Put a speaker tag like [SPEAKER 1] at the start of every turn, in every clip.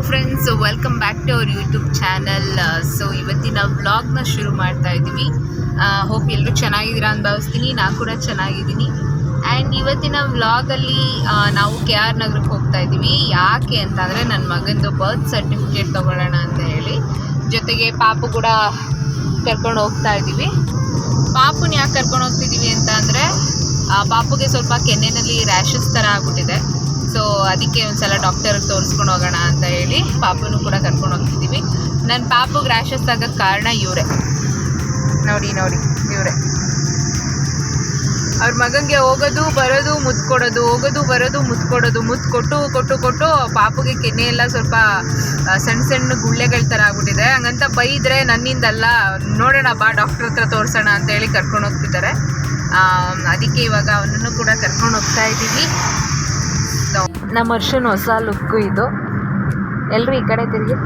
[SPEAKER 1] Hello friends welcome back to our YouTube channel so Uh, ಇವತ್ತಿನ ವ್ಲಾಗ್ನ ಶುರು ಮಾಡ್ತಾ ಇದ್ದೀವಿ. ಹೋಪ್ ಎಲ್ಲರೂ ಚೆನ್ನಾಗಿದ್ದೀರಾ ಅಂತ ಭಾವಿಸ್ತೀನಿ. ನಾನು ಕೂಡ ಚೆನ್ನಾಗಿದ್ದೀನಿ. ಆ್ಯಂಡ್ ಇವತ್ತಿನ ವ್ಲಾಗಲ್ಲಿ ನಾವು ಕೆ ಆರ್ ನಗರಕ್ಕೆ ಹೋಗ್ತಾ ಇದ್ದೀವಿ. ಯಾಕೆ ಅಂತಂದರೆ ನನ್ನ ಮಗನದು ಬರ್ತ್ ಸರ್ಟಿಫಿಕೇಟ್ ತೊಗೊಳ್ಳೋಣ ಅಂತ ಹೇಳಿ. ಜೊತೆಗೆ ಪಾಪು ಕೂಡ ಕರ್ಕೊಂಡು ಹೋಗ್ತಾ ಇದ್ದೀವಿ. ಪಾಪುನ ಯಾಕೆ ಕರ್ಕೊಂಡು ಹೋಗ್ತಿದ್ದೀವಿ ಅಂತ ಅಂದರೆ ಪಾಪುಗೆ ಸ್ವಲ್ಪ ಕೆನ್ನೆನಲ್ಲಿ ರ್ಯಾಷಸ್ ಥರ ಆಗ್ಬಿಟ್ಟಿದೆ. ಸೊ ಅದಕ್ಕೆ ಒಂದ್ಸಲ ಡಾಕ್ಟರ್ ತೋರಿಸ್ಕೊಂಡು ಹೋಗೋಣ ಅಂತ ಹೇಳಿ ಪಾಪುನು ಕೂಡ ಕರ್ಕೊಂಡು ಹೋಗ್ತಿದ್ದೀವಿ. ನನ್ನ ಪಾಪು ರ್ಯಾಷಸ್ ಆಗೋಕ್ಕೆ ಕಾರಣ ಇವರೇ. ನೋಡಿ ನೋಡಿ, ಇವರೇ. ಅವ್ರ ಮಗಂಗೆ ಹೋಗೋದು, ಬರೋದು ಮುದ್ದು ಕೊಡೋದು ಹೋಗೋದು, ಬರೋದು ಮುದ್ದು ಕೊಡೋದು ಮುದ್ದು ಕೊಟ್ಟು ಕೊಟ್ಟು ಕೊಟ್ಟು ಪಾಪುಗೆ ಕೆನ್ನೆ ಎಲ್ಲ ಸ್ವಲ್ಪ ಸಣ್ಣ ಸಣ್ಣ ಗುಳ್ಳೆಗಳ ಥರ ಆಗ್ಬಿಟ್ಟಿದೆ. ಹಂಗಂತ ಬೈದ್ರೆ ನನ್ನಿಂದಲ್ಲ. ನೋಡೋಣ, ಬಾ ಡಾಕ್ಟ್ರ್ ಹತ್ರ ತೋರಿಸೋಣ ಅಂತ ಹೇಳಿ ಕರ್ಕೊಂಡು ಹೋಗ್ತಿದ್ದಾರೆ. ಅದಕ್ಕೆ ಇವಾಗ ಅವನನ್ನು ಕೂಡ ಕರ್ಕೊಂಡು ಹೋಗ್ತಾ ಇದ್ದೀವಿ. ನಮ್ಮ ವರ್ಷನ ಹೊಸ ಲುಕ್ಕು ಇದು. ಎಲ್ಲರೂ ಈ ಕಡೆ ತಿರುಗಿ.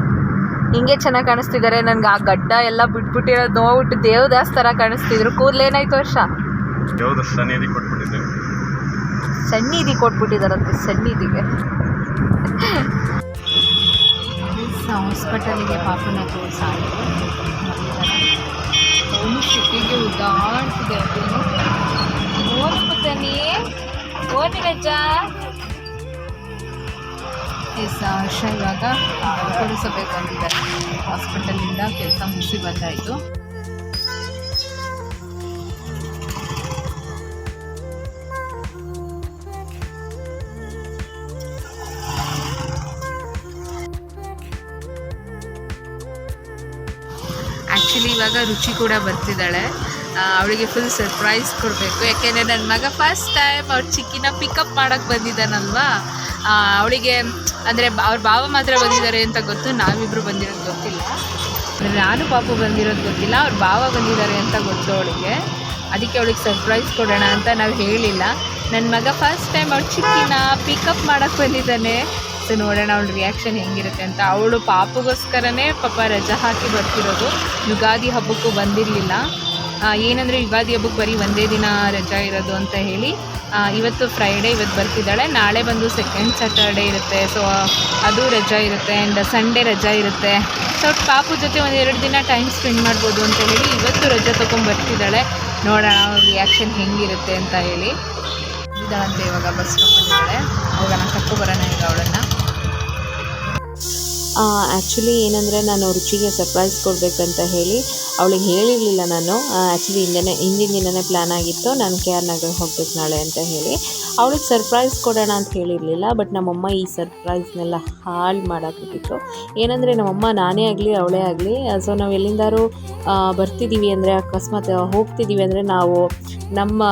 [SPEAKER 1] ಹಿಂಗೆ ಚೆನ್ನಾಗಿ ಕಾಣಿಸ್ತಿದ್ದಾರೆ. ನನಗೆ ಆ ಗಡ್ಡ ಎಲ್ಲ ಬಿಟ್ಬಿಟ್ಟಿರೋದು ನೋಡ್ಬಿಟ್ಟು ದೇವದಾಸ್ ಥರ ಕಾಣಿಸ್ತಿದ್ರು. ಕೂದಲೇನಾಯ್ತು ವರ್ಷ?
[SPEAKER 2] ಸಣ್ಣಿದಿ ಸನ್ನಿಧಿ ಕೊಟ್ಬಿಟ್ಟಿದ್ದೆ.
[SPEAKER 1] ಸನ್ನಿಧಿ ಕೊಟ್ಬಿಟ್ಟಿದಾರಂತೆ ಸನ್ನಿಧಿಗೆ. ಹಾಸ್ಪಿಟಲಿಗೆ ಪಾಪನ ತೋರಿಸಾಯಿತು ಉದಾಹರಣೆ ಶಿಟ್ಟಿಗೆ ಉದ್ದಾಡ್ತಿದೆ ಅದನ್ನು ಓದ್ಕೊತಾನೆ ಓದಿ ರಜ ಎಸ್ ಹರ್ಷ ಇವಾಗ ಕೊಡಿಸಬೇಕು ಅಂತಿದ್ದಾರೆ ಹಾಸ್ಪಿಟಲಿಂದ ಕೆಲಸ ಮುಗಿಸಿ ಬಂದಾಯಿತು. ಆ್ಯಕ್ಚುಲಿ ಇವಾಗ ರುಚಿ ಕೂಡ ಬರ್ತಿದ್ದಾಳೆ. ಅವಳಿಗೆ ಫುಲ್ ಸರ್ಪ್ರೈಸ್ ಕೊಡಬೇಕು. ಯಾಕೆಂದರೆ ನನ್ನ ಮಗ ಫಸ್ಟ್ ಟೈಮ್ ಅವ್ರ ಚಿಕ್ಕಿನ ಪಿಕಪ್ ಮಾಡೋಕ್ಕೆ ಬಂದಿದ್ದಾನಲ್ವಾ? ಅವಳಿಗೆ ಅಂದರೆ ಅವ್ರ ಭಾವ ಮಾತ್ರ ಬಂದಿದ್ದಾರೆ ಅಂತ ಗೊತ್ತು ನಾವಿಬ್ಬರು ಬಂದಿರೋದು ಗೊತ್ತಿಲ್ಲ. ಅಂದ್ರೆ ನಾನು ಪಾಪು ಬಂದಿರೋದು ಗೊತ್ತಿಲ್ಲ, ಅವ್ರ ಭಾವ ಬಂದಿದ್ದಾರೆ ಅಂತ ಗೊತ್ತು ಅವಳಿಗೆ. ಅದಕ್ಕೆ ಅವಳಿಗೆ ಸರ್ಪ್ರೈಸ್ ಕೊಡೋಣ ಅಂತ ನಾವು ಹೇಳಿಲ್ಲ. ನನ್ನ ಮಗ ಫಸ್ಟ್ ಟೈಮ್ ಅವ್ಳು ಚಿಕ್ಕಿನ ಪಿಕಪ್ ಮಾಡೋಕ್ಕೆ ಬಂದಿದ್ದಾನೆ. ಸೊ ನೋಡೋಣ ಅವಳ ರಿಯಾಕ್ಷನ್ ಹೆಂಗಿರುತ್ತೆ ಅಂತ. ಅವಳು ಪಾಪುಗೋಸ್ಕರನೇ ಪಾಪ ರಜಾ ಹಾಕಿ ಬರ್ತಿರೋದು. ಯುಗಾದಿ ಹಬ್ಬಕ್ಕೂ ಬಂದಿರಲಿಲ್ಲ. ಏನಂದರೆ ಯುಗಾದಿ ಹಬ್ಬಕ್ಕೆ ಬರೀ ಒಂದೇ ದಿನ ರಜಾ ಇರೋದು ಅಂತ ಹೇಳಿ. ಇವತ್ತು ಫ್ರೈಡೇ ಇವತ್ತು ಬರ್ತಿದ್ದಾಳೆ. ನಾಳೆ ಬಂದು ಸೆಕೆಂಡ್ ಸ್ಯಾಟರ್ಡೇ ಇರುತ್ತೆ. ಸೊ ಅದು ರಜಾ ಇರುತ್ತೆ ಆ್ಯಂಡ್ ಸಂಡೇ ರಜಾ ಇರುತ್ತೆ. ಸೊ ಪಾಪು ಜೊತೆ ಒಂದು ಎರಡು ದಿನ ಟೈಮ್ ಸ್ಪೆಂಡ್ ಮಾಡ್ಬೋದು ಅಂತ ಹೇಳಿ ಇವತ್ತು ರಜಾ ತೊಗೊಂಡು ಬರ್ತಿದ್ದಾಳೆ. ನೋಡೋಣ ಅವ್ರ ರಿಯಾಕ್ಷನ್ ಹೆಂಗಿರುತ್ತೆ ಅಂತ ಹೇಳಿ. ಇದ್ದಾಳಂತೆ ಇವಾಗ ಬಸ್ ಸ್ಟಾಪಲ್ಲಿದ್ದಾಳೆ ಹೋಗೋಣ ಕರ್ಕೊಬರೋಣ ಈಗ ಅವಳನ್ನು.
[SPEAKER 3] ಆ್ಯಕ್ಚುಲಿ ಏನಂದರೆ ನಾನು ರುಚಿಗೆ ಸರ್ಪ್ರೈಸ್ ಕೊಡಬೇಕಂತ ಹೇಳಿ ಅವಳಿಗೆ ಹೇಳಿರಲಿಲ್ಲ ನಾನು. ಆ್ಯಕ್ಚುಲಿ ಹಿಂದೆ ಹಿಂದಿನ ದಿನನೇ ಪ್ಲ್ಯಾನ್ ಆಗಿತ್ತು. ನಾನು ಕೆ ಆರ್ ನಗರ್ ಹೋಗ್ಬೇಕು ನಾಳೆ ಅಂತ ಹೇಳಿ. ಅವಳಿಗೆ ಸರ್ಪ್ರೈಸ್ ಕೊಡೋಣ ಅಂತ ಹೇಳಿರಲಿಲ್ಲ ಬಟ್ ನಮ್ಮಮ್ಮ ಈ ಸರ್ಪ್ರೈಸ್ನೆಲ್ಲ ಹಾಳು ಮಾಡಾಕ್ಬಿಟ್ಟಿತ್ತು. ಏನಂದರೆ ನಮ್ಮಮ್ಮ ನಾನೇ ಆಗಲಿ, ಅವಳೇ ಆಗಲಿ. ಸೊ ನಾವು ಎಲ್ಲಿಂದಾರು ಬರ್ತಿದ್ದೀವಿ ಅಂದರೆ ಅಕಸ್ಮಾತ್ ಹೋಗ್ತಿದ್ದೀವಿ ಅಂದರೆ ನಾವು ನಮ್ಮ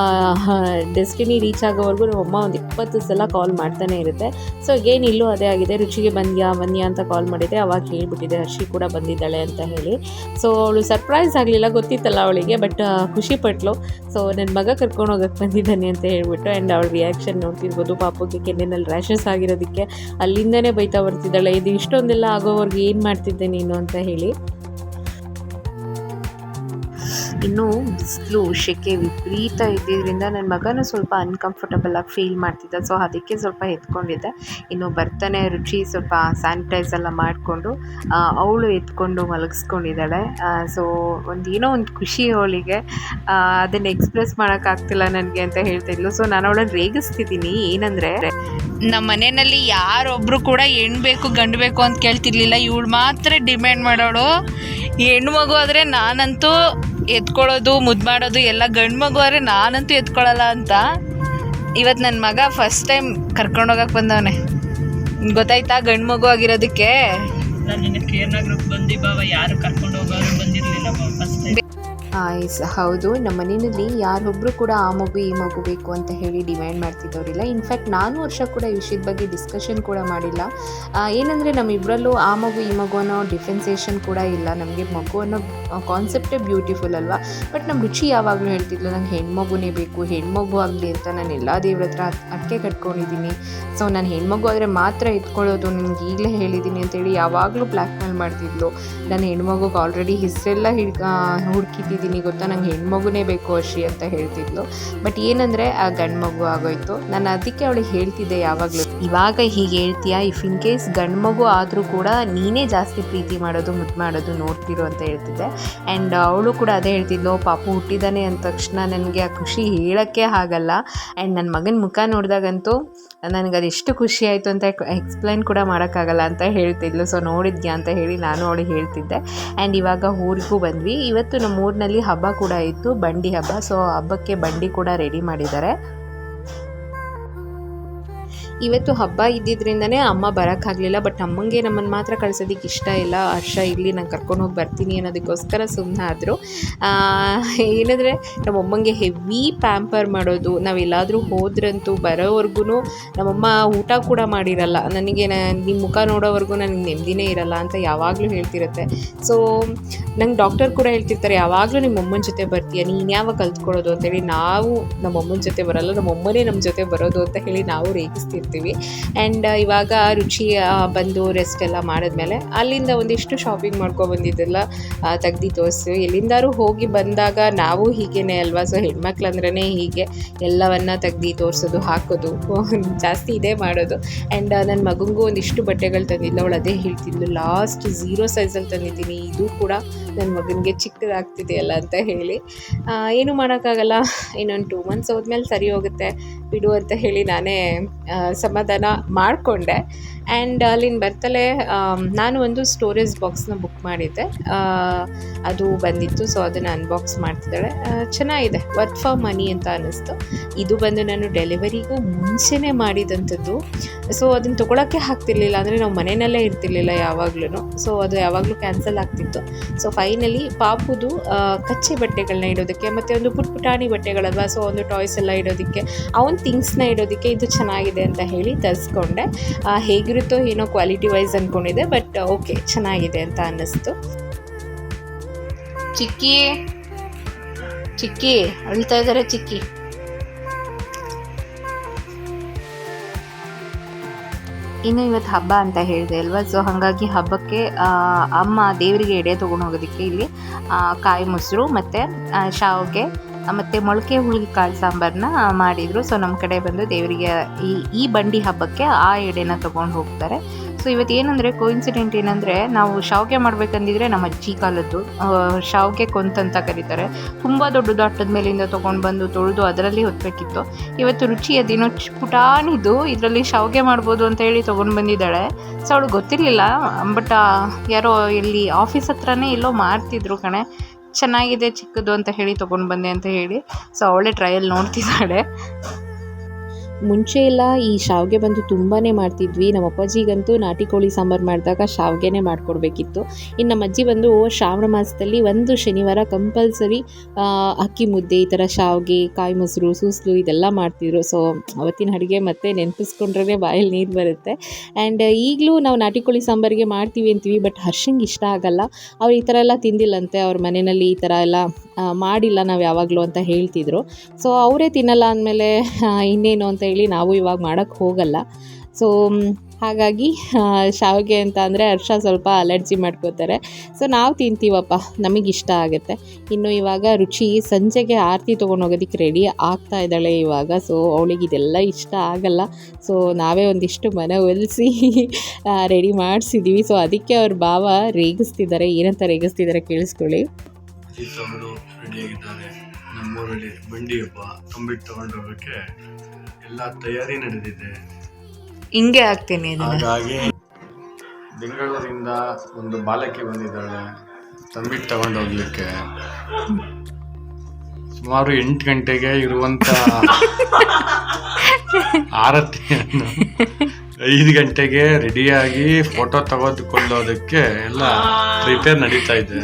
[SPEAKER 3] ಡೆಸ್ಟಿನಿ ರೀಚ್ ಆಗೋವರೆಗೂ ನಮ್ಮಮ್ಮ ಒಂದು ಇಪ್ಪತ್ತು ಸಲ ಕಾಲ್ ಮಾಡ್ತಾನೆ ಇರುತ್ತೆ. ಸೊ ಅಗೇನ್ ಇಲ್ಲೂ ಅದೇ ಆಗಿದೆ. ರುಚಿಗೆ ಬಂದ್ಯಾ, ಬನ್ಯಾ ಅಂತ ಕಾಲ್ ಮಾಡಿದ್ದೆ ಅವಾಗ ಹೇಳಿಬಿಟ್ಟಿದೆ, ಹರ್ಷಿ ಕೂಡ ಬಂದಿದ್ದಾಳೆ ಅಂತ ಹೇಳಿ. ಸೊ ಅವಳು ಸರ್ಪ್ರೈಸ್ ಆಗಲಿಲ್ಲ, ಗೊತ್ತಿತ್ತಲ್ಲ ಅವಳಿಗೆ ಬಟ್ ಖುಷಿ ಪಟ್ಲು. ಸೊ ನನ್ನ ಮಗ ಕರ್ಕೊಂಡು ಹೋಗಕ್ಕೆ ಬಂದಿದ್ದಾನೆ ಅಂತ ಹೇಳ್ಬಿಟ್ಟು ಆ್ಯಂಡ್ ಅವಳ ರಿಯಾಕ್ಷನ್ ನೋಡ್ತಿರ್ಬೋದು, ಪಾಪುಗೆ ಕೆನ್ನೆನಲ್ಲಿ ರ್ಯಾಷಸ್ ಆಗಿರೋದಕ್ಕೆ. ಅಲ್ಲಿಂದನೇ ಬೈತಾ ಬರ್ತಿದ್ದಾಳೆ. ಇದು ಇಷ್ಟೊಂದೆಲ್ಲ ಆಗೋವರೆಗೆ ಏನು ಮಾಡ್ತಿದ್ದೆ ನೀನು ಅಂತ ಹೇಳಿ. ಇನ್ನು ಬಿಸಿಲು ಶೆಕೆ ವಿಪರೀತ ಇದ್ದಿದ್ದರಿಂದ ನನ್ನ ಮಗನೂ ಸ್ವಲ್ಪ ಅನ್ಕಂಫರ್ಟಬಲ್ ಆಗಿ ಫೀಲ್ ಮಾಡ್ತಿದ್ದ. ಸೊ ಅದಕ್ಕೆ ಸ್ವಲ್ಪ ಎತ್ಕೊಂಡಿದ್ದೆ. ಇನ್ನು ಬರ್ತಾನೆ ರುಚಿ ಸ್ವಲ್ಪ ಸ್ಯಾನಿಟೈಸ್ ಎಲ್ಲ ಮಾಡಿಕೊಂಡು ಅವಳು ಎತ್ಕೊಂಡು ಮಲಗಿಸ್ಕೊಂಡಿದ್ದಾಳೆ. ಸೊ ಒಂದು ಏನೋ ಒಂದು ಖುಷಿ ಅವಳಿಗೆ. ಅದನ್ನು ಎಕ್ಸ್ಪ್ರೆಸ್ ಮಾಡೋಕ್ಕಾಗ್ತಿಲ್ಲ ನನಗೆ ಅಂತ ಹೇಳ್ತಿದ್ಲು ಸೊ ನಾನು ಅವಳನ್ನು ರೇಗಿಸ್ತಿದ್ದೀನಿ. ಏನಂದರೆ
[SPEAKER 1] ನಮ್ಮ ಮನೆಯಲ್ಲಿ ಯಾರೊಬ್ಬರು ಕೂಡ ಹೆಣ್ಣು ಬೇಕು, ಗಂಡು ಬೇಕು ಅಂತ ಕೇಳ್ತಿರ್ಲಿಲ್ಲ. ಇವಳು ಮಾತ್ರ ಡಿಮ್ಯಾಂಡ್ ಮಾಡೋಳು ಹೆಣ್ಣು ಮಗು ಆದರೆ ನಾನಂತೂ ಎತ್ಕೊಳ್ಳೋದು ಮುದ್ದು ಮಾಡೋದು, ಎಲ್ಲ ಗಂಡು ಮಗು ಆದರೆ ನಾನಂತೂ ಎತ್ಕೊಳ್ಳಲ್ಲ ಅಂತ. ಇವತ್ತು ನನ್ನ ಮಗ ಫಸ್ಟ್ ಟೈಮ್ ಕರ್ಕೊಂಡೋಗಕ್ಕೆ ಬಂದವನೆ. ಗೊತ್ತಾಯ್ತಾ ಗಂಡು ಮಗು ಆಗಿರೋದಕ್ಕೆ?
[SPEAKER 3] ಎಸ್ ಹೌದು. ನಮ್ಮ ಮನೆಯಲ್ಲಿ ಯಾರೊಬ್ಬರು ಕೂಡ ಆ ಮಗು, ಈ ಮಗು ಬೇಕು ಅಂತ ಹೇಳಿ ಡಿಮ್ಯಾಂಡ್ ಮಾಡ್ತಿದ್ದವರಿಲ್ಲ. ಇನ್ಫ್ಯಾಕ್ಟ್ ನಾನು ವರ್ಷ ಕೂಡ ಈ ವಿಷಯದ ಬಗ್ಗೆ ಡಿಸ್ಕಷನ್ ಕೂಡ ಮಾಡಿಲ್ಲ. ಏನಂದರೆ ನಮ್ಮಿಬ್ಬರಲ್ಲೂ ಆ ಮಗು, ಈ ಮಗು ಅನ್ನೋ ಡಿಫ್ರೆನ್ಸೇಷನ್ ಕೂಡ ಇಲ್ಲ. ನಮಗೆ ಮಗು ಅನ್ನೋ ಕಾನ್ಸೆಪ್ಟೇ ಬ್ಯೂಟಿಫುಲ್ ಅಲ್ವಾ? ಬಟ್ ನಮ್ಮ ರುಚಿ ಯಾವಾಗಲೂ ಹೇಳ್ತಿದ್ಲು, ನಂಗೆ ಹೆಣ್ಮಗುನೇ ಬೇಕು. ಹೆಣ್ಮಗು ಆಗಲಿ ಅಂತ ನಾನು ಎಲ್ಲ ದೇವ್ರ ಹತ್ರ ಅಕ್ಕೆ ಕಟ್ಕೊಂಡಿದ್ದೀನಿ. ಸೊ ನಾನು ಹೆಣ್ಮಗು ಆದರೆ ಮಾತ್ರ ಎತ್ಕೊಳ್ಳೋದು ನಿಮ್ಗೆ ಈಗಲೇ ಹೇಳಿದ್ದೀನಿ ಅಂತೇಳಿ ಯಾವಾಗಲೂ ಬ್ಲ್ಯಾಕ್ ಮೇಲ್ ಮಾಡ್ತಿದ್ಲು. ನಾನು ಹೆಣ್ಮಗುಗೆ ಆಲ್ರೆಡಿ ಹೆಸರೆಲ್ಲ ಹಿಡ್ ಹುಡುಕಿದ್ದೀನಿ
[SPEAKER 1] ಗೊತ್ತಾ? ನಂಗೆ ಹೆಣ್ಮಗುನೇ ಬೇಕು ಅಶ್ರಿ ಅಂತ ಹೇಳ್ತಿದ್ಲು. ಬಟ್ ಏನಂದರೆ ಆ ಗಂಡು ಮಗು ಆಗೋಯ್ತು. ನಾನು ಅದಕ್ಕೆ ಅವಳಿಗೆ ಹೇಳ್ತಿದ್ದೆ ಯಾವಾಗಲೂ. ಇವಾಗ ಹೀಗೆ ಹೇಳ್ತೀಯಾ? ಇಫ್ ಇನ್ ಕೇಸ್ ಗಂಡು ಮಗು ಆದರೂ ಕೂಡ ನೀನೇ ಜಾಸ್ತಿ ಪ್ರೀತಿ ಮಾಡೋದು ಮುದ್ದು ಮಾಡೋದು ನೋಡ್ತಿರು ಅಂತ ಹೇಳ್ತಿದ್ದೆ. ಆ್ಯಂಡ್ ಅವಳು ಕೂಡ ಅದೇ ಹೇಳ್ತಿದ್ಲು ಪಾಪು ಹುಟ್ಟಿದಾನೆ ಅಂದ ತಕ್ಷಣ ನನಗೆ ಆ ಖುಷಿ ಹೇಳೋಕ್ಕೆ ಆಗಲ್ಲ. ಆ್ಯಂಡ್ ನನ್ನ ಮಗನ ಮುಖ ನೋಡಿದಾಗಂತೂ ನನಗೆ ಅದೆಷ್ಟು ಖುಷಿ ಆಯಿತು ಅಂತ ಎಕ್ಸ್ಪ್ಲೈನ್ ಕೂಡ ಮಾಡೋಕ್ಕಾಗಲ್ಲ ಅಂತ ಹೇಳ್ತಿದ್ಲು. ಸೊ ನೋಡಿದ್ಯಾ ಅಂತ ಹೇಳಿ ನಾನು ಅವಳಿಗೆ ಹೇಳ್ತಿದ್ದೆ. ಆ್ಯಂಡ್ ಇವಾಗ ಊರಿಗೂ ಬಂದ್ವಿ. ಇವತ್ತು ನಮ್ಮ ಊರಿನಲ್ಲಿ ಹಬ್ಬ ಕೂಡ ಇತ್ತು, ಬಂಡಿ ಹಬ್ಬ. ಸೊ ಹಬ್ಬಕ್ಕೆ ಬಂಡಿ ಕೂಡ ರೆಡಿ ಮಾಡಿದ್ದಾರೆ. ಇವತ್ತು ಹಬ್ಬ ಇದ್ದಿದ್ರಿಂದನೇ ಅಮ್ಮ ಬರೋಕ್ಕಾಗಲಿಲ್ಲ ಬಟ್ ಅಮ್ಮಂಗೆ ನಮ್ಮನ್ನು ಮಾತ್ರ ಕಳ್ಸೋದಕ್ಕೆ ಇಷ್ಟ ಇಲ್ಲ. ಹರ್ಷ ಇಲ್ಲಿ ನಾನು ಕರ್ಕೊಂಡು ಹೋಗಿ ಬರ್ತೀನಿ ಅನ್ನೋದಕ್ಕೋಸ್ಕರ ಸುಮ್ಮನೆ ಆದರು. ಏನಂದರೆ ನಮ್ಮಮ್ಮಂಗೆ ಹೆವಿ ಪ್ಯಾಂಪರ್ ಮಾಡೋದು. ನಾವೆಲ್ಲಾದರೂ ಹೋದ್ರಂತೂ ಬರೋವರೆಗೂ ನಮ್ಮಮ್ಮ ಊಟ ಕೂಡ ಮಾಡಿರಲ್ಲ. ನನಗೆ ನಿಮ್ಮ ಮುಖ ನೋಡೋವರೆಗೂ ನನಗೆ ನೆಮ್ಮದಿನೇ ಇರಲ್ಲ ಅಂತ ಯಾವಾಗಲೂ ಹೇಳ್ತಿರುತ್ತೆ. ಸೊ ನಂಗೆ ಡಾಕ್ಟರ್ ಕೂಡ ಹೇಳ್ತಿರ್ತಾರೆ, ಯಾವಾಗಲೂ ನಿಮ್ಮ ಅಮ್ಮನ ಜೊತೆ ಬರ್ತೀಯ? ನೀನು ಯಾವಾಗ ಕಲ್ತ್ಕೊಳ್ಳೋದು ಅಂತೇಳಿ ನಾವು ನಮ್ಮಮ್ಮನ ಜೊತೆ ಬರಲ್ಲ ನಮ್ಮ ಅಮ್ಮನೇ ನಮ್ಮ ಜೊತೆ ಬರೋದು ಅಂತ ಹೇಳಿ ನಾವು ರೇಗಿಸ್ತಿರ್ತೀವಿ. ಆ್ಯಂಡ್ ಇವಾಗ ರುಚಿ ಬಂದು ರೆಸ್ಟ್ ಎಲ್ಲ ಮಾಡಿದ್ಮೇಲೆ ಅಲ್ಲಿಂದ ಒಂದಿಷ್ಟು ಶಾಪಿಂಗ್ ಮಾಡ್ಕೊ ಬಂದಿದ್ದೆಲ್ಲ ತೆಗ್ದು ತೋರಿಸ್ತೀವಿ. ಎಲ್ಲಿಂದಾರು ಹೋಗಿ ಬಂದಾಗ ನಾವು ಹೀಗೇನೆ ಅಲ್ವಾ? ಸೊ ಹೆಣ್ಮಕ್ಳು ಅಂದ್ರೇ ಹೀಗೆ ಎಲ್ಲವನ್ನ ತೆಗ್ದು ತೋರಿಸೋದು, ಹಾಕೋದು ಜಾಸ್ತಿ ಇದೇ ಮಾಡೋದು. ಆ್ಯಂಡ್ ನನ್ನ ಮಗಂಗೂ ಒಂದಿಷ್ಟು ಬಟ್ಟೆಗಳು ತಂದಿಲ್ಲ ಅವಳು ಅದೇ ಹೇಳ್ತಿದ್ಲು ಲಾಸ್ಟ್ ಝೀರೋ ಸೈಜಲ್ಲಿ ತಂದಿದ್ದೀನಿ. ಇದು ಕೂಡ ನನ್ನ ಮಗನಿಗೆ ಚಿಕ್ಕದಾಗ್ತಿದೆಯಲ್ಲ? ಅಂತ ಹೇಳಿ. ಏನು ಮಾಡೋಕ್ಕಾಗಲ್ಲ. ಇನ್ನೊಂದು ಟೂ ಮಂತ್ಸ್ ಹೋದ್ಮೇಲೆ ಸರಿ ಹೋಗುತ್ತೆ. ಬಿಡು ಅಂತ ಹೇಳಿ ನಾನೇ ಸಮಾಧಾನ ಮಾಡಿಕೊಂಡೆ. ಆ್ಯಂಡ್ ಅಲ್ಲಿನ ಬರ್ತಲೇ ನಾನು ಒಂದು ಸ್ಟೋರೇಜ್ ಬಾಕ್ಸ್ನ ಬುಕ್ ಮಾಡಿದ್ದೆ. ಅದು ಬಂದಿತ್ತು ಸೊ ಅದನ್ನು ಅನ್ಬಾಕ್ಸ್ ಮಾಡ್ತಿದ್ದಾಳೆ. ಚೆನ್ನಾಗಿದೆ ವರ್ತ್ ಫಾರ್ ಮನಿ ಅಂತ ಅನ್ನಿಸ್ತು. ಇದು ಬಂದು ನಾನು ಡೆಲಿವರಿಗೂ ಮುಂಚೆನೇ ಮಾಡಿದಂಥದ್ದು. ಸೊ ಅದನ್ನು ತೊಗೊಳಕ್ಕೆ ಆಗ್ತಿರ್ಲಿಲ್ಲ, ಅಂದರೆ ನಾವು ಮನೆಯಲ್ಲೇ ಇರ್ತಿರ್ಲಿಲ್ಲ ಯಾವಾಗ್ಲೂ ಸೊ ಅದು ಯಾವಾಗಲೂ ಕ್ಯಾನ್ಸಲ್ ಆಗ್ತಿತ್ತು. ಸೊ ಫೈನಲಿ ಪಾಪುದು ಕಚ್ಚೆ ಬಟ್ಟೆಗಳನ್ನ ಇಡೋದಕ್ಕೆ, ಮತ್ತು ಒಂದು ಪುಟ್ ಪುಟಾಣಿ ಬಟ್ಟೆಗಳಲ್ವಾ ಸೊ ಒಂದು ಟಾಯ್ಸ್ ಎಲ್ಲ ಇಡೋದಕ್ಕೆ, ಅವನ ಥಿಂಗ್ಸ್ನ ಇಡೋದಕ್ಕೆ ಇದು ಚೆನ್ನಾಗಿದೆ ಅಂತ ಹೇಳಿ ತರಿಸ್ಕೊಂಡೆ. ಹೇಗಿರುತ್ತೋ ಏನೋ ಕ್ವಾಲಿಟಿ ವೈಸ್ ಅಂದ್ಕೊಂಡಿದ್ದೆ ಬಟ್ ಓಕೆ ಚೆನ್ನಾಗಿದೆ ಅಂತ ಅನ್ನಿಸ್ತು. ಚಿಕ್ಕಿ ಚಿಕ್ಕಿ, ಅಳ್ತಾ ಇದ್ದಾರೆ ಚಿಕ್ಕಿ. ಇನ್ನು ಇವತ್ತು ಹಬ್ಬ ಅಂತ ಹೇಳಿದೆ ಅಲ್ವಾ? ಸೊ ಹಾಗಾಗಿ ಹಬ್ಬಕ್ಕೆ ಅಮ್ಮ ದೇವರಿಗೆ ಎಡೆ ತೊಗೊಂಡು ಹೋಗೋದಕ್ಕೆ ಇಲ್ಲಿ ಕಾಯಿ ಮೊಸರು ಮತ್ತು ಶಾವಿಗೆ ಮತ್ತು ಮೊಳಕೆ ಹುಳಿ ಕಾಳು ಸಾಂಬಾರನ್ನ ಮಾಡಿದರು. ಸೊ ನಮ್ಮ ಕಡೆ ಬಂದು ದೇವರಿಗೆ ಈ ಈ ಬಂಡಿ ಹಬ್ಬಕ್ಕೆ ಆ ಎಡೆನ ತೊಗೊಂಡು ಹೋಗ್ತಾರೆ. ಸೊ ಇವತ್ತು ಏನಂದರೆ ಕೋಇನ್ಸಿಡೆಂಟ್ ಏನಂದರೆ, ನಾವು ಶಾವಿಗೆ ಮಾಡಬೇಕಂದಿದ್ರೆ ನಮ್ಮ ಅಜ್ಜಿ ಕಾಲದ್ದು ಶಾವಿಗೆ ಕೊಂತ ಅಂತ ಕರೀತಾರೆ. ತುಂಬ ದೊಡ್ಡ ದಾಟದ ಮೇಲಿಂದ ತೊಗೊಂಡು ಬಂದು ತೊಳೆದು ಅದರಲ್ಲಿ ಹೊತ್ತಬೇಕಿತ್ತು ಇವತ್ತು ರುಚಿ ಅದೇನೋ ಪುಟಾನಿದ್ದು ಇದರಲ್ಲಿ ಶಾವಿಗೆ ಮಾಡ್ಬೋದು ಅಂತ ಹೇಳಿ ತೊಗೊಂಡು ಬಂದಿದ್ದಾಳೆ. ಸೊ ಅವಳು ಗೊತ್ತಿರಲಿಲ್ಲ, ಬಟ್ ಯಾರೋ ಇಲ್ಲಿ ಆಫೀಸ್ ಹತ್ರನೇ ಎಲ್ಲೋ ಮಾರ್ತಿದ್ರು ಕಣೆ. ಚೆನ್ನಾಗಿದೆ ಚಿಕ್ಕದು ಅಂತ ಹೇಳಿ ತೊಗೊಂಡು ಬಂದೆ ಅಂತ ಹೇಳಿ. ಸೊ ಅವಳೇ ಟ್ರಯಲ್ ನೋಡ್ತಿದ್ದಾಳೆ. ಮುಂಚೆ ಎಲ್ಲ ಈ ಶಾವಿಗೆ ಬಂದು ತುಂಬಾ ಮಾಡ್ತಿದ್ವಿ. ನಮ್ಮ ಅಪ್ಪಾಜಿಗಂತೂ ನಾಟಿ ಕೋಳಿ ಸಾಂಬಾರು ಮಾಡಿದಾಗ ಶಾವಿಗೆನೇ ಮಾಡಿಕೊಡ್ಬೇಕಿತ್ತು. ಇನ್ನು ನಮ್ಮ ಅಜ್ಜಿ ಬಂದು ಶ್ರಾವಣ ಮಾಸದಲ್ಲಿ ಒಂದು ಶನಿವಾರ ಕಂಪಲ್ಸರಿ ಅಕ್ಕಿ ಮುದ್ದೆ, ಈ ಥರ ಶಾವಿಗೆ, ಕಾಯಿ ಮೊಸರು, ಸೂಸ್ಲು ಇದೆಲ್ಲ ಮಾಡ್ತಿದ್ರು. ಸೊ ಅವತ್ತಿನ ಅಡುಗೆ ಮತ್ತೆ ನೆನಪಿಸ್ಕೊಂಡ್ರೆ ಬಾಯಲ್ಲಿ ನೀರು ಬರುತ್ತೆ. ಆ್ಯಂಡ್ ಈಗಲೂ ನಾವು ನಾಟಿ ಕೋಳಿ ಸಾಂಬಾರಿಗೆ ಮಾಡ್ತೀವಿ ಅಂತೀವಿ ಬಟ್ ಹರ್ಷಂಗೆ ಇಷ್ಟ ಆಗಲ್ಲ. ಅವ್ರು ಈ ಥರ ಎಲ್ಲ ತಿಂದಿಲ್ಲಂತೆ. ಅವ್ರ ಮನೆಯಲ್ಲಿ ಈ ಥರ ಎಲ್ಲ ಮಾಡಿಲ್ಲ ನಾವು ಯಾವಾಗಲೂ ಅಂತ ಹೇಳ್ತಿದ್ರು. ಸೊ ಅವರೇ ತಿನ್ನಲ್ಲ ಅಂದಮೇಲೆ ಇನ್ನೇನು ಅಂತ ಹೇಳಿ ನಾವು ಇವಾಗ ಮಾಡೋಕ್ಕೆ ಹೋಗಲ್ಲ. ಸೊ ಹಾಗಾಗಿ ಶಾವಿಗೆ ಅಂತ ಅಂದರೆ ಹರ್ಷ ಸ್ವಲ್ಪ ಅಲರ್ಜಿ ಮಾಡ್ಕೋತಾರೆ. ಸೊ ನಾವು ತಿಂತೀವಪ್ಪ, ನಮಗೆ ಇಷ್ಟ ಆಗುತ್ತೆ. ಇನ್ನು ಇವಾಗ ರುಚಿ, ಸಂಜೆಗೆ ಆರತಿ ತೊಗೊಂಡು ಹೋಗೋದಕ್ಕೆ ರೆಡಿ ಆಗ್ತಾ ಇದ್ದಾಳೆ ಇವಾಗ. ಸೊ ಅವಳಿಗೆ ಇದೆಲ್ಲ ಇಷ್ಟ ಆಗಲ್ಲ. ಸೊ ನಾವೇ ಒಂದಿಷ್ಟು ಮನೆ ಒಲಿಸಿ ರೆಡಿ ಮಾಡಿಸಿದ್ದೀವಿ ಸೊ ಅದಕ್ಕೆ ಅವ್ರ ಭಾವ ರೇಗಿಸ್ತಿದ್ದಾರೆ, ಏನಂತ ರೇಗಿಸ್ತಿದ್ದಾರೆ ಕೇಳಿಸ್ಕೊಳ್ಳಿ.
[SPEAKER 2] ಅವರು ರೆಡಿಯಾಗಿದ್ದಾರೆ ನಮ್ಮೂರಲ್ಲಿ ಬಂಡಿ ಹಬ್ಬ ತಂಬಿಟ್ಟು ತಗೊಂಡು ಹೋಗೋಕ್ಕೆ ಎಲ್ಲ ತಯಾರಿ ನಡೆದಿದೆ.
[SPEAKER 4] ಹಿಂಗೆ ಆಗ್ತೀನಿ
[SPEAKER 2] ಹಾಗಾಗಿ ಬೆಂಗಳೂರಿಂದ ಒಂದು ಬಾಲಕಿ ಬಂದಿದ್ದಾಳೆ ತಂಬಿಟ್ಟು ತಗೊಂಡು ಹೋಗ್ಲಿಕ್ಕೆ ಸುಮಾರು ಎಂಟು ಗಂಟೆಗೆ ಇರುವಂತ ಆರತಿಯನ್ನು ಐದು ಗಂಟೆಗೆ ರೆಡಿಯಾಗಿ ಫೋಟೋ ತೆಗೆದುಕೊಳ್ಳೋದಕ್ಕೆ ಎಲ್ಲ ಪ್ರಿಪೇರ್ ನಡೀತಾ ಇದೆ.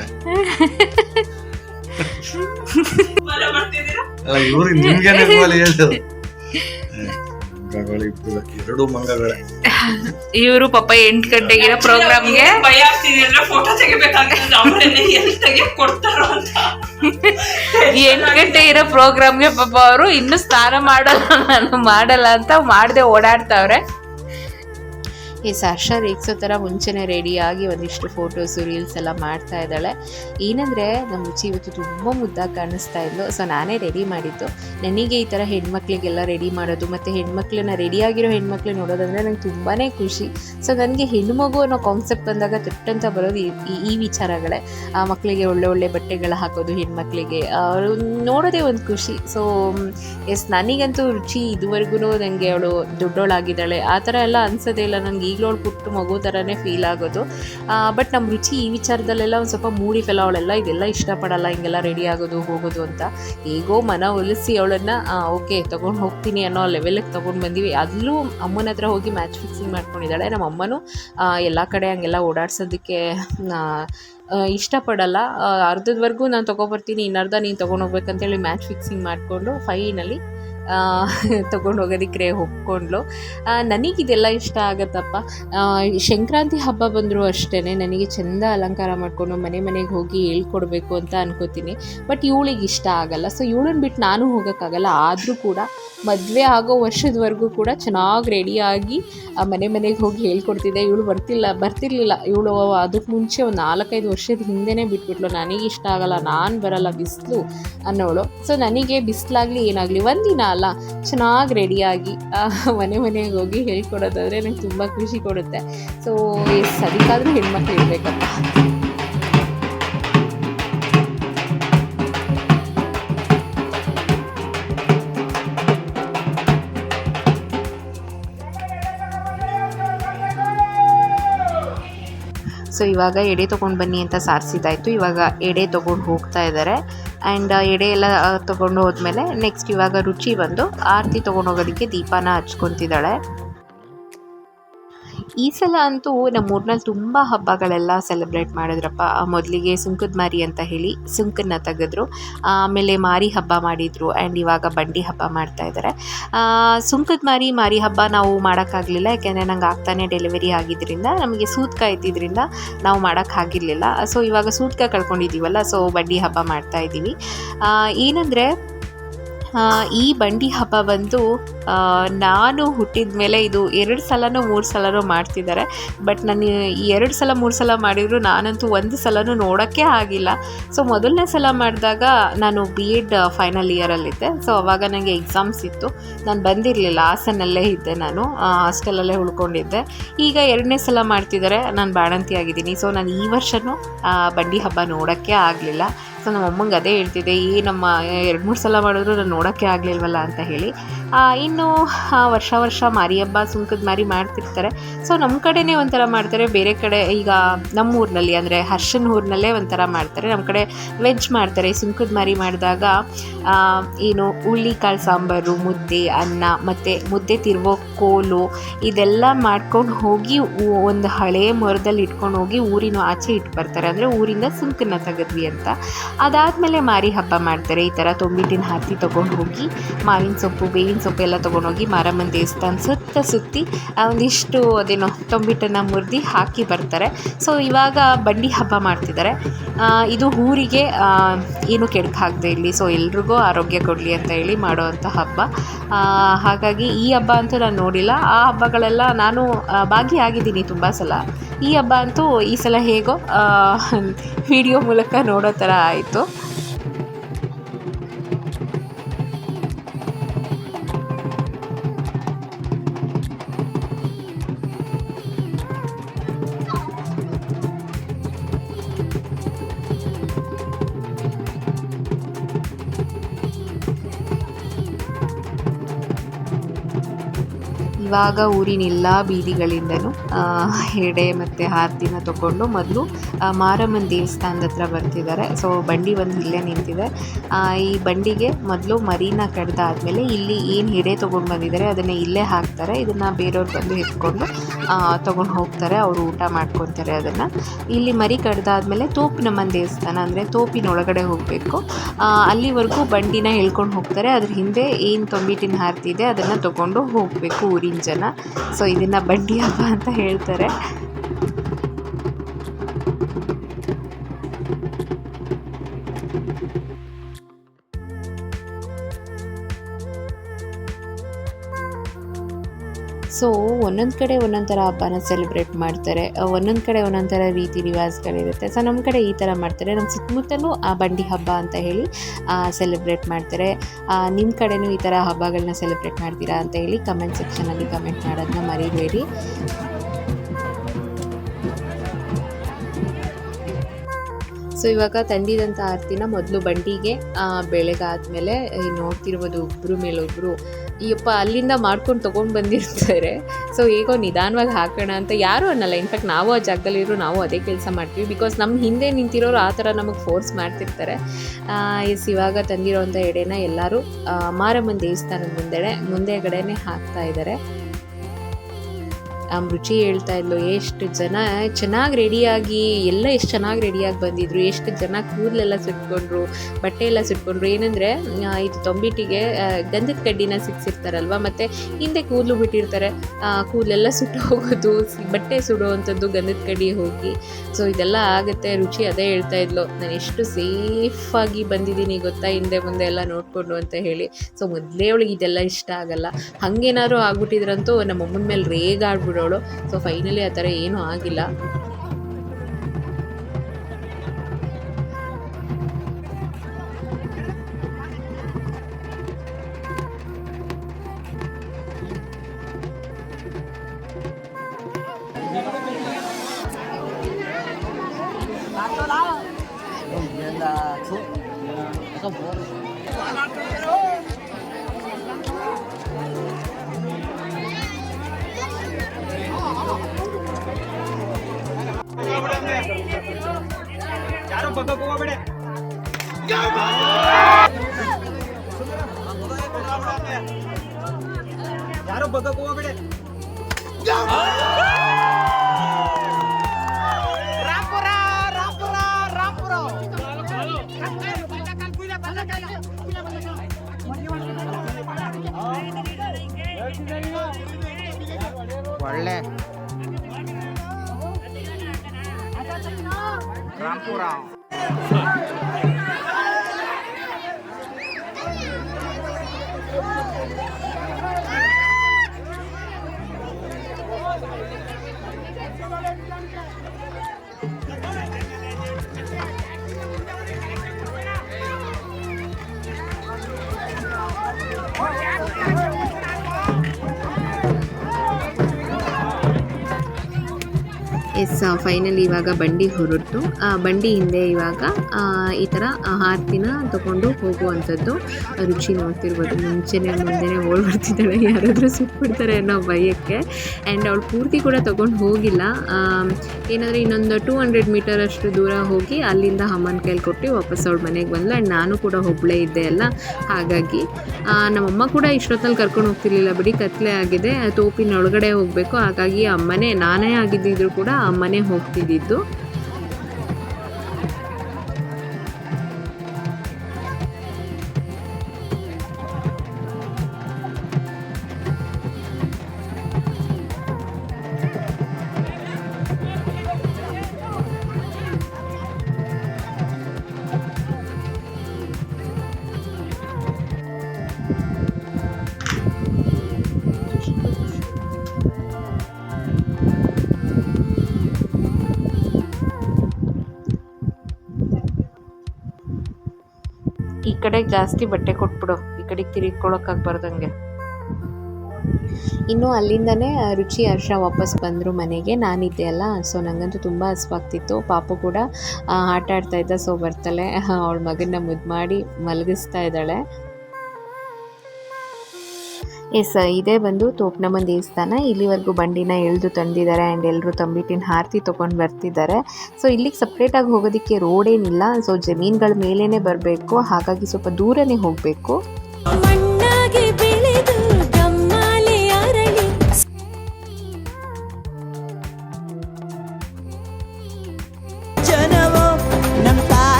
[SPEAKER 2] ಇವ್ರು ನಿಮ್ಗೆ ಎರಡು ಮಂಗಗಳ.
[SPEAKER 4] ಇವರು ಪಾಪ ಎಂಟು ಗಂಟೆಗಿರೋ ಪ್ರೋಗ್ರಾಮ್ಗೆ
[SPEAKER 5] ಭಯ ಆಗ್ತಿದೆ ಅಂದ್ರೆ ಫೋಟೋ ತೆಗಿಬೇಕಾಗ್ತದೆ. ಕೊಡ್ತಾರೋ ಅಂತ.
[SPEAKER 4] ಎಂಟು ಗಂಟೆ ಇರೋ ಪ್ರೋಗ್ರಾಮ್ಗೆ ಪಾಪ ಅವರು ಇನ್ನು ಸ್ನಾನ ಮಾಡಲ್ಲ ನಾನು ಮಾಡಲ್ಲ ಅಂತ ಮಾಡದೆ ಓಡಾಡ್ತಾವ್ರೆ.
[SPEAKER 1] ಈ ಹರ್ಷ ರೇಗ್ಸೋ ಥರ ಮುಂಚೆನೇ ರೆಡಿಯಾಗಿ ಒಂದಿಷ್ಟು ಫೋಟೋಸು ರೀಲ್ಸ್ ಎಲ್ಲ ಮಾಡ್ತಾ ಇದ್ದಾಳೆ. ಏನಂದರೆ ನಮ್ಮ ರುಚಿ ಇವತ್ತು ತುಂಬ ಮುದ್ದಾಗಿ ಕಾಣಿಸ್ತಾ ಇದ್ಲು. ಸೊ ನಾನೇ ರೆಡಿ ಮಾಡಿದ್ದು. ನನಗೆ ಈ ಥರ ಹೆಣ್ಮಕ್ಳಿಗೆಲ್ಲ ರೆಡಿ ಮಾಡೋದು ಮತ್ತು ಹೆಣ್ಮಕ್ಳನ್ನ ರೆಡಿಯಾಗಿರೋ ಹೆಣ್ಮಕ್ಳು ನೋಡೋದಂದರೆ ನಂಗೆ ತುಂಬಾ ಖುಷಿ. ಸೊ ನನಗೆ ಹೆಣ್ಮಗು ಅನ್ನೋ ಕಾನ್ಸೆಪ್ಟ್ ಬಂದಾಗ ತಟ್ಟಂತ ಬರೋದು ಈ- ಈ- ವಿಚಾರಗಳೇ. ಆ ಮಕ್ಕಳಿಗೆ ಒಳ್ಳೆ ಒಳ್ಳೆ ಬಟ್ಟೆಗಳು ಹಾಕೋದು, ಹೆಣ್ಮಕ್ಳಿಗೆ. ಅವರು ನೋಡೋದೇ ಒಂದು ಖುಷಿ. ಸೊ ಎಸ್ ನನಗಂತೂ ರುಚಿ ಇದುವರೆಗೂ ನನಗೆ ಅವಳು ದೊಡ್ಡವಳಾಗಿದ್ದಾಳೆ. ಆ ಥರ ಎಲ್ಲ ಅನ್ಸೋದೇ ಇಲ್ಲ. ನನಗೆ ಈಗಲೂ ಅವಳು ಪುಟ್ಟ ಮಗು ಥರನೇ ಫೀಲ್ ಆಗೋದು. ಬಟ್ ನಮ್ಮ ರುಚಿ ಈ ವಿಚಾರದಲ್ಲೆಲ್ಲ ಒಂದು ಸ್ವಲ್ಪ ಮೂಡಿ ಫೆಲ, ಅವಳೆಲ್ಲ ಇದೆಲ್ಲ ಇಷ್ಟಪಡಲ್ಲ, ಹಿಂಗೆಲ್ಲ ರೆಡಿ ಆಗೋದು, ಹೋಗೋದು ಅಂತ. ಹೇಗೋ ಮನ ಒಲಿಸಿ ಅವಳನ್ನು ಓಕೆ ತೊಗೊಂಡು ಹೋಗ್ತೀನಿ ಅನ್ನೋ ಲೆವೆಲಿಗೆ ತೊಗೊಂಡು ಬಂದೀವಿ. ಅಲ್ಲೂ ಅಮ್ಮನ ಹತ್ರ ಹೋಗಿ ಮ್ಯಾಚ್ ಫಿಕ್ಸಿಂಗ್ ಮಾಡ್ಕೊಂಡಿದ್ದಾಳೆ. ನಮ್ಮ ಅಮ್ಮನೂ ಎಲ್ಲ ಕಡೆ ಹಂಗೆಲ್ಲ ಓಡಾಡ್ಸೋದಕ್ಕೆ ಇಷ್ಟಪಡಲ್ಲ. ಅರ್ಧದವರೆಗೂ ನಾನು ತೊಗೊಬರ್ತೀನಿ, ಇನ್ನರ್ಧ ನೀನು ತೊಗೊಂಡೋಗ್ಬೇಕಂತೇಳಿ ಮ್ಯಾಚ್ ಫಿಕ್ಸಿಂಗ್ ಮಾಡಿಕೊಂಡು ಫೈನಲಿ ತೊಗೊಂಡು ಹೋಗೋದಕ್ಕೆ ಒಪ್ಕೊಂಡ್ಲು. ನನಗೆ ನನಗಿದೆಲ್ಲ ಇಷ್ಟ ಆಗತ್ತಪ್ಪ. ಸಂಕ್ರಾಂತಿ ಹಬ್ಬ ಬಂದರೂ ಅಷ್ಟೇ ನನಗೆ ಚೆಂದ ಅಲಂಕಾರ ಮಾಡಿಕೊಂಡು ಮನೆ ಮನೆಗೆ ಹೋಗಿ ಹೇಳ್ಕೊಡ್ಬೇಕು ಅಂತ ಅನ್ಕೋತೀನಿ. ಬಟ್ ಇವಳಿಗೆ ಇಷ್ಟ ಆಗಲ್ಲ. ಸೊ ಇವಳನ್ನ ಬಿಟ್ಟು ನಾನು ಹೋಗೋಕ್ಕಾಗಲ್ಲ. ಆದರೂ ಕೂಡ ಮದುವೆ ಆಗೋ ವರ್ಷದವರೆಗೂ ಕೂಡ ಚೆನ್ನಾಗಿ ರೆಡಿಯಾಗಿ ಮನೆ ಮನೆಗೆ ಹೋಗಿ ಹೇಳ್ಕೊಡ್ತಿದ್ದೆ. ಇವಳು ಬರ್ತಿಲ್ಲ, ಬರ್ತಿರ್ಲಿಲ್ಲ. ಇವಳು ಅದಕ್ಕೆ ಮುಂಚೆ ಒಂದು ನಾಲ್ಕೈದು ವರ್ಷದ ಹಿಂದೆನೇ ಬಿಟ್ಬಿಟ್ಲು. ನನಗೆ ಇಷ್ಟ ಆಗಲ್ಲ, ನಾನು ಬರಲ್ಲ, ಬಿಸಿಲು ಅನ್ನೋಳು. ಸೊ ನನಗೆ ಬಿಸಿಲಾಗಲಿ ಏನಾಗಲಿ, ಒಂದಿನ ಅಲ್ಲ, ಚೆನ್ನಾಗಿ ರೆಡಿಯಾಗಿ ಮನೆ ಮನೆಗೆ ಹೋಗಿ ಹೇಳ್ಕೊಡೋದಾದರೆ ನಂಗೆ ತುಂಬ ಖುಷಿ ಕೊಡುತ್ತೆ. ಸೊ ಎಸ್ ಅದಕ್ಕಾದ್ರೂ ಹೆಣ್ಮಕ್ಳು ಇರಬೇಕಪ್ಪ. ಸೊ ಇವಾಗ ಎಡೆ ತೊಗೊಂಡು ಬನ್ನಿ ಅಂತ ಸಾರಿಸಿದ್ದಾಯಿತು. ಇವಾಗ ಎಡೆ ತೊಗೊಂಡು ಹೋಗ್ತಾ ಇದ್ದಾರೆ ಆ್ಯಂಡ್ ಎಡೆ ಎಲ್ಲ ತೊಗೊಂಡು ಹೋದ್ಮೇಲೆ ನೆಕ್ಸ್ಟ್ ಇವಾಗ ರುಚಿ ಬಂದು ಆರತಿ ತೊಗೊಂಡು ಹೋಗೋದಕ್ಕೆ ದೀಪನ ಹಚ್ಕೊತಿದ್ದಾಳೆ. ಈ ಸಲ ಅಂತೂ ನಮ್ಮ ಊರಿನಲ್ಲಿ ತುಂಬ ಹಬ್ಬಗಳೆಲ್ಲ ಸೆಲೆಬ್ರೇಟ್ ಮಾಡಿದ್ರಪ್ಪ. ಮೊದಲಿಗೆ ಸುಂಕದ ಮಾರಿ ಅಂತ ಹೇಳಿ ಸುಂಕನ್ನ ತೆಗೆದ್ರು. ಆಮೇಲೆ ಮಾರಿ ಹಬ್ಬ ಮಾಡಿದರು. ಆ್ಯಂಡ್ ಇವಾಗ ಬಂಡಿ ಹಬ್ಬ ಮಾಡ್ತಾ ಇದ್ದಾರೆ ಸುಂಕದ ಮಾರಿ ಮಾರಿ ಹಬ್ಬ ನಾವು ಮಾಡೋಕ್ಕಾಗಲಿಲ್ಲ. ಯಾಕೆಂದರೆ ನಂಗೆ ಆಗ್ತಾನೆ ಡೆಲಿವರಿ ಆಗಿದ್ದರಿಂದ ನಮಗೆ ಸೂತ್ಕ ಇದ್ದಿದ್ದರಿಂದ ನಾವು ಮಾಡೋಕ್ಕಾಗಿರಲಿಲ್ಲ ಸೊ ಇವಾಗ ಸೂತ್ಕ ಕಳ್ಕೊಂಡಿದ್ದೀವಲ್ಲ ಸೊ ಬಂಡಿ ಹಬ್ಬ ಮಾಡ್ತಾ ಇದ್ದೀವಿ ಏನಂದರೆ ಈ ಬಂಡಿ ಹಬ್ಬ ಬಂದು ನಾನು ಹುಟ್ಟಿದ ಮೇಲೆ ಇದು ಎರಡು ಸಲನೋ ಮೂರು ಸಲನೋ ಮಾಡ್ತಿದ್ದಾರೆ. ಬಟ್ ನಾನು ಎರಡು ಸಲ ಮೂರು ಸಲ ಮಾಡಿದ್ರು ನಾನಂತೂ ಒಂದು ಸಲನೂ ನೋಡೋಕ್ಕೆ ಆಗಿಲ್ಲ. ಸೊ, ಮೊದಲನೇ ಸಲ ಮಾಡಿದಾಗ ನಾನು ಬಿ ಎಡ್ ಫೈನಲ್ ಇಯರಲ್ಲಿದ್ದೆ ಸೊ, ಅವಾಗ ನನಗೆ ಎಕ್ಸಾಮ್ಸ್ ಇತ್ತು. ನಾನು ಬಂದಿರಲಿಲ್ಲ, ಹಾಸನಲ್ಲೇ ಇದ್ದೆ ನಾನು ಹಾಸ್ಟೆಲಲ್ಲೇ ಉಳ್ಕೊಂಡಿದ್ದೆ. ಈಗ ಎರಡನೇ ಸಲ ಮಾಡ್ತಿದ್ದಾರೆ, ನಾನು ಬಾಣಂತಿ ಆಗಿದ್ದೀನಿ ಸೊ, ನಾನು ಈ ವರ್ಷವೂ ಬಂಡಿ ಹಬ್ಬ ನೋಡೋಕ್ಕೆ ಆಗಲಿಲ್ಲ. ನಮ್ಮ ಅಮ್ಮಂಗೆ ಅದೇ ಹೇಳ್ತಿದ್ದೆ ಏನಮ್ಮ ಎರಡು ಮೂರು ಸಲ ಮಾಡಿದ್ರು ನಾನು ನೋಡೋಕ್ಕೆ ಆಗಲಿಲ್ವಲ್ಲ ಅಂತ ಹೇಳಿ. ಇನ್ನು ವರ್ಷ ವರ್ಷ ಮಾರಿ ಹಬ್ಬ, ಸುಂಕದ ಮಾರಿ ಮಾಡ್ತಿರ್ತಾರೆ. ಸೊ ನಮ್ಮ ಕಡೆನೇ ಒಂಥರ ಮಾಡ್ತಾರೆ. ಬೇರೆ ಕಡೆ ಈಗ ನಮ್ಮ ಊರಿನಲ್ಲಿ ಅಂದರೆ ಹರ್ಷನ್ ಊರಿನಲ್ಲೇ ಒಂಥರ ಮಾಡ್ತಾರೆ. ನಮ್ಮ ಕಡೆ ವೆಜ್ ಮಾಡ್ತಾರೆ. ಸುಂಕದ ಮಾರಿ ಮಾಡಿದಾಗ ಏನು ಹುಳ್ಳಿಕಾಳು ಸಾಂಬಾರು, ಮುದ್ದೆ, ಅನ್ನ, ಮತ್ತು ಮುದ್ದೆ ತಿರುವೋ ಕೋಲು, ಇದೆಲ್ಲ ಮಾಡ್ಕೊಂಡು ಹೋಗಿ ಒಂದು ಹಳೆ ಮೊರದಲ್ಲಿ ಇಟ್ಕೊಂಡು ಹೋಗಿ ಊರಿನ ಆಚೆ ಇಟ್ಟು ಬರ್ತಾರೆ. ಅಂದರೆ ಊರಿಂದ ಸುಂಕನ ತೆಗೆದ್ವಿ ಅಂತ. ಅದಾದಮೇಲೆ ಮಾರಿ ಹಬ್ಬ ಮಾಡ್ತಾರೆ. ಈ ಥರ ತೊಂಬಿಟ್ಟಿನ ಹತ್ತಿ ತೊಗೊಂಡು ಹೋಗಿ ಮಾವಿನ ಸೊಪ್ಪು, ಬೇವಿನ ಸೊಪ್ಪು ಎಲ್ಲ ತೊಗೊಂಡೋಗಿ ಮಾರಮ್ಮನ ದೇವಸ್ಥಾನ ಸುತ್ತ ಸುತ್ತಿ ಒಂದಿಷ್ಟು ಅದೇನೋ ತೊಂಬಿಟ್ಟನ್ನು ಮುರಿದು ಹಾಕಿ ಬರ್ತಾರೆ. ಸೊ ಇವಾಗ ಬಂಡಿ ಹಬ್ಬ ಮಾಡ್ತಿದ್ದಾರೆ. ಇದು ಊರಿಗೆ ಏನು ಕೆಡಕಾಗದೆ ಇಲ್ಲಿ. ಸೊ ಎಲ್ರಿಗೂ ಆರೋಗ್ಯ ಕೊಡಲಿ ಅಂತ ಹೇಳಿ ಮಾಡುವಂಥ ಹಬ್ಬ. ಹಾಗಾಗಿ ಈ ಹಬ್ಬ ಅಂತೂ ನಾನು ನೋಡಿಲ್ಲ. ಆ ಹಬ್ಬಗಳೆಲ್ಲ ನಾನು ಭಾಗಿಯಾಗಿದ್ದೀನಿ ತುಂಬ ಸಲ. ಈ ಹಬ್ಬ ಅಂತೂ ಈ ಸಲ ಹೇಗೋ ವಿಡಿಯೋ ಮೂಲಕ ನೋಡೋ ಥರ ಆಯಿತು. ಇವಾಗ ಊರಿನ ಎಲ್ಲ ಬೀದಿಗಳಿಂದನೂ ಆ, ಎಡೆ ಮತ್ತು ಆರತಿನ ತಗೊಂಡು ಮೊದಲು ಮಾರಮ್ಮನ ದೇವಸ್ಥಾನದ ಹತ್ರ ಬರ್ತಿದ್ದಾರೆ. ಸೊ ಬಂಡಿ ಒಂದು ಇಲ್ಲೇ ನಿಂತಿದೆ. ಈ ಬಂಡಿಗೆ ಮೊದಲು ಮರಿನ ಕಡ್ದಾದ್ಮೇಲೆ ಇಲ್ಲಿ ಏನು ಎಡೆ ತೊಗೊಂಡು ಬಂದಿದ್ದಾರೆ ಅದನ್ನು ಇಲ್ಲೇ ಹಾಕ್ತಾರೆ. ಇದನ್ನು ಬೇರೆಯವ್ರು ಬಂದು ಎತ್ಕೊಂಡು ತೊಗೊಂಡು ಹೋಗ್ತಾರೆ. ಅವರು ಊಟ ಮಾಡ್ಕೊತಾರೆ ಅದನ್ನು. ಇಲ್ಲಿ ಮರಿ ಕಡ್ದಾದ್ಮೇಲೆ ತೋಪಿನಮ್ಮನ ದೇವಸ್ಥಾನ ಅಂದರೆ ತೋಪಿನೊಳಗಡೆ ಹೋಗಬೇಕು. ಅಲ್ಲಿವರೆಗೂ ಬಂಡಿನ ಹೇಳ್ಕೊಂಡು ಹೋಗ್ತಾರೆ. ಅದ್ರ ಹಿಂದೆ ಏನು ತೊಂಬಿಟ್ಟಿನ ಹಾರ್ತಿದೆ ಅದನ್ನು ತೊಗೊಂಡು ಹೋಗಬೇಕು ಊರಿನ ಜನ. ಸೊ ಇದನ್ನು ಬಂಡಿ ಹಬ್ಬ ಅಂತ ಹೇಳ್ತಾರೆ. ಸೊ ಒಂದೊಂದು ಕಡೆ ಒಂದೊಂದು ಥರ ಹಬ್ಬನ ಸೆಲೆಬ್ರೇಟ್ ಮಾಡ್ತಾರೆ. ಒಂದೊಂದು ಕಡೆ ಒಂದೊಂದು ಥರ ರೀತಿ ರಿವಾಜ್ಗಳಿರುತ್ತೆ. ಸೊ ನಮ್ಮ ಕಡೆ ಈ ಥರ ಮಾಡ್ತಾರೆ. ನಮ್ಮ ಸುತ್ತಮುತ್ತಲೂ, ಆ, ಬಂಡಿ ಹಬ್ಬ ಅಂತ ಹೇಳಿ ಸೆಲೆಬ್ರೇಟ್ ಮಾಡ್ತಾರೆ. ನಿಮ್ಮ ಕಡೆನೂ ಈ ಥರ ಹಬ್ಬಗಳನ್ನ ಸೆಲೆಬ್ರೇಟ್ ಮಾಡ್ತೀರಾ ಅಂತ ಹೇಳಿ ಕಮೆಂಟ್ ಸೆಕ್ಷನಲ್ಲಿ ಕಮೆಂಟ್ ಮಾಡೋದನ್ನ ಮರಿಬೇಡಿ. ಸೊ ಇವಾಗ ತಂದಿದಂಥ ಆರತಿನ ಮೊದಲು ಬಂಡಿಗೆ ಬೆಳಗಾದ ಮೇಲೆ ನೋಡ್ತಿರ್ಬೋದು ಒಬ್ಬರು ಮೇಲೆ ಈಯಪ್ಪ ಅಲ್ಲಿಂದ ಮಾಡ್ಕೊಂಡು ತೊಗೊಂಡು ಬಂದಿರ್ತಾರೆ. ಸೊ ಹೇಗೋ ನಿಧಾನವಾಗಿ ಹಾಕೋಣ ಅಂತ ಯಾರೂ ಅನ್ನಲ್ಲ. ಇನ್ಫ್ಯಾಕ್ಟ್ ನಾವು ಆ ಜಾಗದಲ್ಲಿರೋ ನಾವು ಅದೇ ಕೆಲಸ ಮಾಡ್ತೀವಿ. ಬಿಕಾಸ್ ನಮ್ಮ ಹಿಂದೆ ನಿಂತಿರೋರು ಆ ಥರ ನಮಗೆ ಫೋರ್ಸ್ ಮಾಡ್ತಿರ್ತಾರೆ. ಎಸ್, ಇವಾಗ ತಂದಿರೋವಂಥ ಎಡೆನ ಎಲ್ಲರೂ ಮಾರಮ್ಮನ ದೇವಸ್ಥಾನದ ಮುಂದೆಡೆ ಮುಂದೆಗಡೆನೆ ಹಾಕ್ತಾ ಇದ್ದಾರೆ ರುಚಿ ಹೇಳ್ತಾ ಇದ್ಲು, ಎಷ್ಟು ಜನ, ಚೆನ್ನಾಗಿ ರೆಡಿಯಾಗಿ ಎಲ್ಲ ಎಷ್ಟು ಚೆನ್ನಾಗಿ ರೆಡಿಯಾಗಿ ಬಂದಿದ್ರು, ಎಷ್ಟು ಜನ ಕೂದಲೆಲ್ಲ ಸುಟ್ಕೊಂಡ್ರು ಬಟ್ಟೆ ಎಲ್ಲ ಸುಟ್ಕೊಂಡ್ರು, ಏನಂದರೆ ಇದು ತೊಂಬಿಟ್ಟಿಗೆ ಗಂಧದ ಕಡ್ಡಿನ ಸಿಕ್ಸಿರ್ತಾರಲ್ವ, ಮತ್ತು ಹಿಂದೆ ಕೂದಲು ಬಿಟ್ಟಿರ್ತಾರೆ ಕೂದಲೆಲ್ಲ ಸುಟ್ಟು ಹೋಗೋದು ಬಟ್ಟೆ ಸುಡುವಂಥದ್ದು ಗಂಧದ ಕಡ್ಡಿ ಹೋಗಿ. ಸೊ ಇದೆಲ್ಲ ಆಗುತ್ತೆ, ರುಚಿ ಅದೇ ಹೇಳ್ತಾ ಇದ್ಲು. ನಾನು ಎಷ್ಟು ಸೇಫಾಗಿ ಬಂದಿದ್ದೀನಿ ಗೊತ್ತಾ, ಹಿಂದೆ ಮುಂದೆ ಎಲ್ಲ ನೋಡಿಕೊಂಡು ಅಂತ ಹೇಳಿ. ಸೊ ಮೊದಲೇ ಅವಳಿಗೆ ಇದೆಲ್ಲ ಇಷ್ಟ ಆಗಲ್ಲ. ಹಾಗೇನಾದ್ರು ಆಗ್ಬಿಟ್ಟಿದ್ರಂತೂ ನಮ್ಮ ಅಮ್ಮನ ಮೇಲೆ ರೇಗಾಡ್ಬಿಡೋಳು ಸೊ ಫೈನಲಿ ಆ ಥರ ಏನೂ ಆಗಿಲ್ಲ.
[SPEAKER 6] ಯಾರು ಬಗ್ಗಕ್ಕೆ ಹೋಗ್ಬೇಡಿ. ರಾಂಪುರ ಒಳ್ಳೆ. ರಾಂಪುರ
[SPEAKER 1] ಎಸ್ ಫೈನಲಿ ಇವಾಗ ಬಂಡಿ ಹೊರಟು. ಆ, ಬಂಡಿ ಹಿಂದೆ ಇವಾಗ ಈ ಥರ ಆರತಿನ ತಗೊಂಡು ಹೋಗುವಂಥದ್ದು. ರುಚಿ ನೋಡ್ತಿರ್ಬೋದು. ಮುಂಚೆನೇ, ಮುಂದೆನೇ ಓಡ್ಬಿಡ್ತಿದ್ದಾಳೆ ಯಾರಾದರೂ ಸುಟ್ಬಿಡ್ತಾರೆ ಅನ್ನೋ ಭಯಕ್ಕೆ. ಆ್ಯಂಡ್ ಅವಳು ಪೂರ್ತಿ ಕೂಡ ತೊಗೊಂಡು ಹೋಗಿಲ್ಲ. ಏನಂದರೆ ಇನ್ನೊಂದು ಟೂ ಹಂಡ್ರೆಡ್ ಮೀಟರ್ ಅಷ್ಟು ದೂರ ಹೋಗಿ ಅಲ್ಲಿಂದ ಅಮ್ಮನ ಕೈಲಿ ಕೊಟ್ಟು ವಾಪಸ್ ಅವಳು ಮನೆಗೆ ಬಂದ್ಲು. ಆ್ಯಂಡ್ ನಾನು ಕೂಡ ಒಬ್ಬಳೇ ಇದ್ದೆ ಅಲ್ಲ. ಹಾಗಾಗಿ ನಮ್ಮಮ್ಮ ಕೂಡ ಇಷ್ಟೊತ್ತಲ್ಲಿ ಕರ್ಕೊಂಡು ಹೋಗ್ತಿರ್ಲಿಲ್ಲ ಬಿಡಿ. ಕತ್ಲೆ ಆಗಿದೆ. ತೋಪಿನ ಒಳಗಡೆ ಹೋಗಬೇಕು. ಹಾಗಾಗಿ ಅಮ್ಮನೇ, ನಾನೇ ಆಗಿದ್ದಿದ್ರು ಕೂಡ ಅಮ್ಮನೇ ಹೋಗ್ತಿದ್ದಿದ್ದು. ಕಡೆಗೆ ಜಾಸ್ತಿ ಬಟ್ಟೆ ಕೊಟ್ಬಿಡು. ಈ ಕಡೆಗೆ ತಿರುಗ್ಕೊಳಕ್ಕಾಗ್ಬಾರ್ದಂಗೆ ಇನ್ನು ಅಲ್ಲಿಂದನೇ ರುಚಿ, ಹರ್ಷ ವಾಪಸ್ ಬಂದರು ಮನೆಗೆ. ನಾನಿದ್ದೆ ಅಲ್ಲ, ಸೊ ನನಗಂತೂ ತುಂಬ ಹಸ್ವಾಗ್ತಿತ್ತು. ಪಾಪು ಕೂಡ ಆಟ ಆಡ್ತಾ ಇದ್ದ, ಸೊ ಬರ್ತಾಳೆ. ಅವಳ ಮಗನ್ನ ಮುದ್ದು ಮಾಡಿ ಮಲಗಿಸ್ತಾ ಇದ್ದಾಳೆ. ಎಸ್ ಇದೇ ಬಂದು ತೋಪ್ನಮ್ಮನ ದೇವಸ್ಥಾನ. ಇಲ್ಲಿವರೆಗೂ ಬಂಡಿನ ಎಳೆದು ತಂದಿದ್ದಾರೆ ಆ್ಯಂಡ್ ಎಲ್ಲರೂ ತಂಬಿಟ್ಟಿನ ಹಾರತಿ ತೊಗೊಂಡು ಬರ್ತಿದ್ದಾರೆ. ಸೊ ಇಲ್ಲಿಗೆ ಸಪ್ರೇಟಾಗಿ ಹೋಗೋದಕ್ಕೆ ರೋಡ್ ಏನಿಲ್ಲ. ಸೊ ಜಮೀನುಗಳ ಮೇಲೇ ಬರಬೇಕು. ಹಾಗಾಗಿ ಸ್ವಲ್ಪ ದೂರನೇ ಹೋಗಬೇಕು.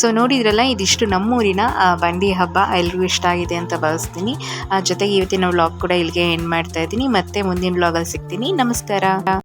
[SPEAKER 1] ಸೊ ನೋಡಿದ್ರಲ್ಲ, ಇದಿಷ್ಟು ನಮ್ಮೂರಿನ ಬಂಡಿ ಹಬ್ಬ ಎಲ್ರಿಗೂ ಇಷ್ಟ ಆಗಿದೆ ಅಂತ ಭಾವಿಸ್ತೀನಿ. ಜೊತೆಗೆ ಇವತ್ತಿನ ವ್ಲಾಗ್ ಕೂಡ ಇಲ್ಲಿಗೆ ಎಂಡ್ ಮಾಡ್ತಾ ಇದ್ದೀನಿ. ಮತ್ತೆ ಮುಂದಿನ ವ್ಲಾಗಲ್ಲಿ ಸಿಗ್ತೀನಿ. ನಮಸ್ಕಾರ.